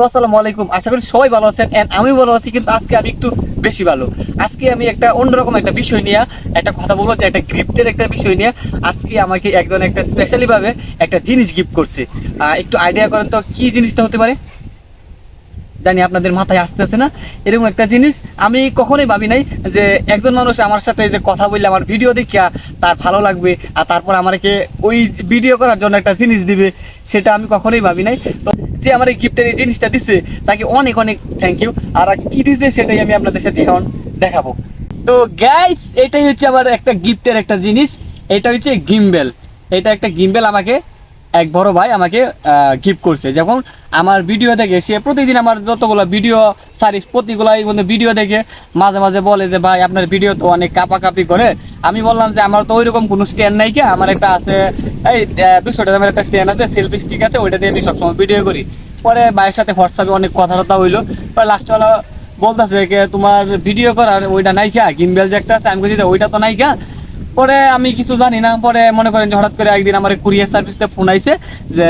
তো আসসালামু আলাইকুম। আশা করি সবাই ভালো আছেন এন্ড আমি ভালো আছি, কিন্তু আজকে আমি একটু বেশি ভালো। আজকে আমি একটা অন্যরকম একটা বিষয় নিয়ে একটা কথা বলব যে একটা গিফটের একটা বিষয় নিয়ে আজকে আমাকে একজন একটা স্পেশালি ভাবে একটা জিনিস গিফট করছে। একটু আইডিয়া করেন তো কি জিনিসটা হতে পারে? জানি আপনাদের মাথায় আসতেছে না, এরকম একটা জিনিস। আমি কখনোই ভাবি নাই যে একজন মানুষ আমার সাথে যে কথা বললে, আমার ভিডিও দেখিয়া তার ভালো লাগবে, আর তারপর আমাকে ওই ভিডিও করার জন্য একটা জিনিস দিবে, সেটা আমি কখনোই ভাবি নাই। তো যে আমার এই গিফটের এই জিনিসটা দিছে, তাকে অনেক অনেক থ্যাংক ইউ আর কি দিছে সেটাই আমি আপনাদের সাথে এখন দেখাবো। তো গ্যাস এটাই হচ্ছে আমার একটা গিফটের একটা জিনিস। এটা হচ্ছে গিম্বেল এটা একটা গিম্বেল আমাকে এক বড় ভাই আমাকে গিফট করছে। যখন আমার ভিডিও দেখে, সে প্রতিদিন আমার যতগুলো ভিডিও সারি প্রতিগুলাই মধ্যে ভিডিও দেখে মাঝে মাঝে বলে যে, ভাই, আপনার ভিডিও তো অনেক কাপাকাপি করে। আমি বললাম যে, আমার তো ওইরকম কোনো স্ট্যান্ড নাই কি। আমার একটা আছে, এই দুশো টাকা একটা স্ট্যান্ড আছে সেলফি স্টিক আছে, ওইটা দিয়ে আমি সবসময় ভিডিও করি। পরে ভাইয়ের সাথে হোয়াটসঅ্যাপে অনেক কথাবার্তা হইল। পরে লাস্টবেলা বলতেছে তোমার ভিডিও করার ওইটা নাই কা। গিম্বেল যে একটা আছে, আমি বলছি ওইটা তো নাই কা। পরে আমি কিছু জানি না, পরে মনে করেন যে হঠাৎ করে একদিন আমার কুরিয়ার সার্ভিসতে ফোন আইছে যে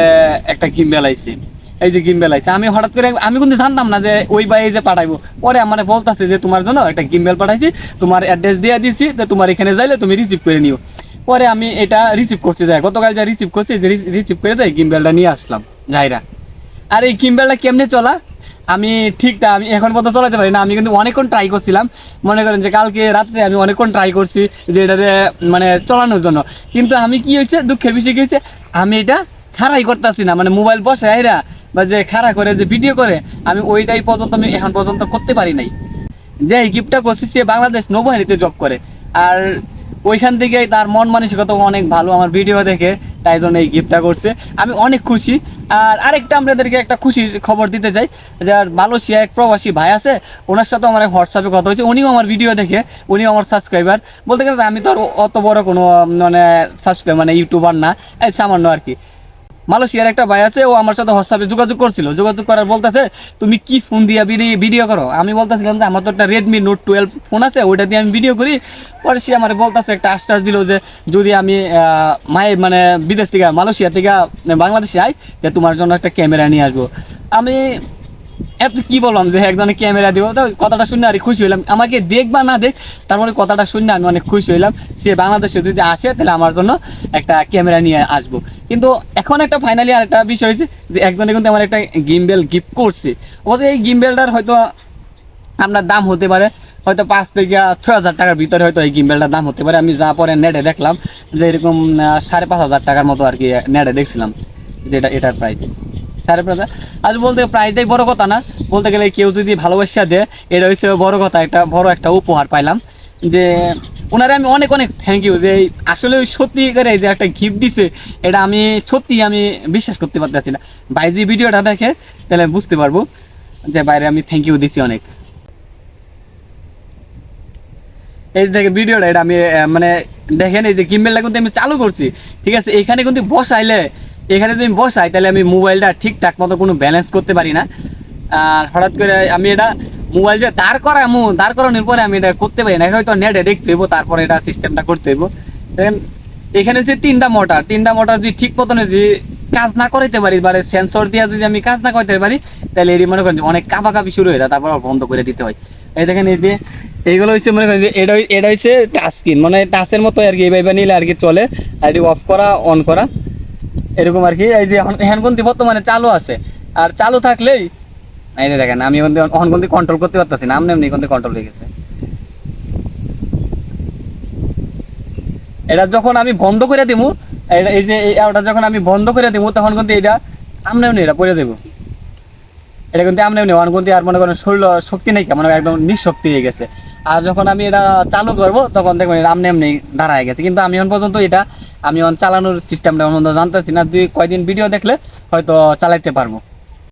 একটা গিম্বেল আইছে। এই যে গিম্বেল আইছে। আমি হঠাৎ করে, আমি কিন্তু জানতাম না যে ওই ভাই এই যে পাঠাইবো। পরে আমার বলতেছে যে তোমার জন্য একটা গিম্বেল পাঠাইছি, তোমার অ্যাড্রেস দিয়ে দিছি তো তোমার এখানে যাইলে তুমি রিসিভ করে নিও। পরে আমি এটা রিসিভ করছি, যাই গতকাল যা রিসিভ করছি রিসিভ করে যাই গিম্বেলটা নিয়ে আসলাম, যাইরা। আর এই গিম্বেলটা কেমনে চলা? আমি ঠিকটা, আমি এখন পর্যন্ত চালাতে পারি না। আমি কিন্তু অনেকক্ষণ ট্রাই করছিলাম। মনে করেন যে কালকে রাত্রে আমি অনেকক্ষণ ট্রাই করছি যে এটাতে মানে চলানোর জন্য। কিন্তু আমি কি হয়েছে, দুঃখের বিষয় কি হয়েছে, আমি এটা খাড়াই করতেছি না। মানে মোবাইল বসে এরা বা যে খাড়া করে, যে ভিডিও করে, আমি ওইটাই পর্যন্ত আমি এখন পর্যন্ত করতে পারি নাই। যে এই গিফটটা করছি, সে বাংলাদেশ নৌবাহিনীতে জব করে। আর ওইখান থেকেই তার মন মানসিকতা অনেক ভালো। আমার ভিডিও দেখে তাই জন্য এই গিফটটা করছে। আমি অনেক খুশি। আর আরেকটা আপনাদেরকে একটা খুশির খবর দিতে চাই, যে আর মালয়েশিয়া এক প্রবাসী ভাই আছে, ওনার সাথে আমার এক হোয়াটসঅ্যাপে কথা হয়েছে। উনিও আমার ভিডিও দেখে, উনিও আমার সাবস্ক্রাইবার বলতে গেলে আমি তো আর অত বড় কোনো মানে সাবস্ক্রাইব মানে ইউটিউবার না সামান্য আর কি। মালয়েশিয়ার একটা ভাই আছে, ও আমার সাথে হোয়াটসঅ্যাপে যোগাযোগ করছিল। যোগাযোগ করার বলতেছে, তুমি কি ফোন দিয়ে ভিডিও করো? আমি বলতেছিলাম যে, আমার তো একটা রেডমি নোট টুয়েলভ ফোন আছে, ওইটা দিয়ে আমি ভিডিও করি। পরে সে আমার বলতেছে, একটা আশ্বাস দিল যে, যদি আমি মায়ে মানে বিদেশ থেকে, মালয়েশিয়া থেকে বাংলাদেশে আই যে তোমার জন্য একটা ক্যামেরা নিয়ে আসব। আমি এত কি বললাম যে একজনে ক্যামেরা দিব। তো কথাটা শুনে আর খুশি হইলাম। আমাকে দেখ বা না দেখ তারপরে কথাটা শুনে আমি অনেক খুশি হইলাম। সে বাংলাদেশে যদি আসে, তাহলে আমার জন্য একটা ক্যামেরা নিয়ে আসব। কিন্তু এখন একটা ফাইনালি আর একটা বিষয় হয়েছে যে একজনে কিন্তু আমার একটা গিম্বেল গিফট করছে। ওদের এই গিম্বেলটার হয়তো আপনার দাম হতে পারে। হয়তো পাঁচ থেকে ছয় হাজার টাকার ভিতরে হয়তো এই গিম্বেলটার দাম হতে পারে। আমি যা পরে নেটে দেখলাম যে এরকম সাড়ে পাঁচ হাজার টাকার মতো আর কি নেটে দেখছিলাম যে এটা এটার প্রাইস সাড়ে পাঁচ আজ বলতে প্রাইসটাই বড় কথা না। বলতে গেলে কেউ যদি ভালোবাসা দেয়, এটা হচ্ছে বড় কথা, একটা বড় একটা উপহার পাইলাম। যে ওনারে আমি অনেক অনেক থ্যাংক ইউ যে আসলে ওই সত্যি করে যে একটা গিফট দিছে, এটা আমি সত্যি আমি বিশ্বাস করতে পারতেছি না। ভাই, যে ভিডিওটা দেখে, তাহলে বুঝতে পারব যে বাইরে আমি থ্যাংক ইউ দিছি অনেক। এই দেখে ভিডিওটা, এটা আমি মানে দেখেন এই যে গিম্বেলটা কিন্তু আমি চালু করছি, ঠিক আছে? এখানে কিন্তু বসাইলে এখানে যদি আমি বসাই, তাহলে আমি মোবাইলটা ঠিকঠাক মতো কোনো ব্যালেন্স করতে পারি না। আর হঠাৎ করে আমি এটা মোবাইল যে দাঁড় করা মু দাঁড় করানোর পরে আমি এটা করতে পারি না। এটা হয়তো নেটে দেখতে হইব, তারপরে এটা সিস্টেমটা করতে হইব। এখানে হচ্ছে তিনটা মোটর তিনটা মোটর যদি ঠিক মতন যদি কাজ না করাইতে পারি মানে সেন্সর দিয়ে যদি আমি কাজ না করতে পারি, তাহলে এটি মনে করেন যে অনেক কাপাকাপি শুরু হয়ে যায়, তারপর বন্ধ করে দিতে হয়। এই দেখেন এই যে, এইগুলো হচ্ছে মনে করেন যে এটা এটা হচ্ছে টাচ স্ক্রিন মানে টাচের মতো আর কি, এইভাবে নিলে আর কি চলে। আর এটি অফ করা অন করা। এরকম আর কি। এই যে হ্যান্ডপন্থী বর্তমানে চালু আছে। আর চালু থাকলেই এই যে দেখেন, আমি হনপন্থী কন্ট্রোল করতে পারতেছি না। আমনি এমনি কন্ট্রোল হয়ে গেছে। এটা যখন আমি বন্ধ করে দেবো এটা এই যে এই ওটা যখন আমি বন্ধ করে দেবো তখন কিন্তু এটা আমনে এমনি এটা পরে দেবো। এটা কিন্তু আমনে এমনি অনগন্তি আর মনে করেন শরীর শক্তি নেই কেমন একদম নিঃশক্তি হয়ে গেছে। আর যখন আমি এটা চালু করব, তখন দেখবেন এটা আমনে এমনি দাঁড়ায় গেছে। কিন্তু আমি এখন পর্যন্ত এটা আমি অন চালানোর সিস্টেমটা অন্য জানতেছি না। দুই কয়দিন ভিডিও দেখলে হয়তো চালাইতে পারব।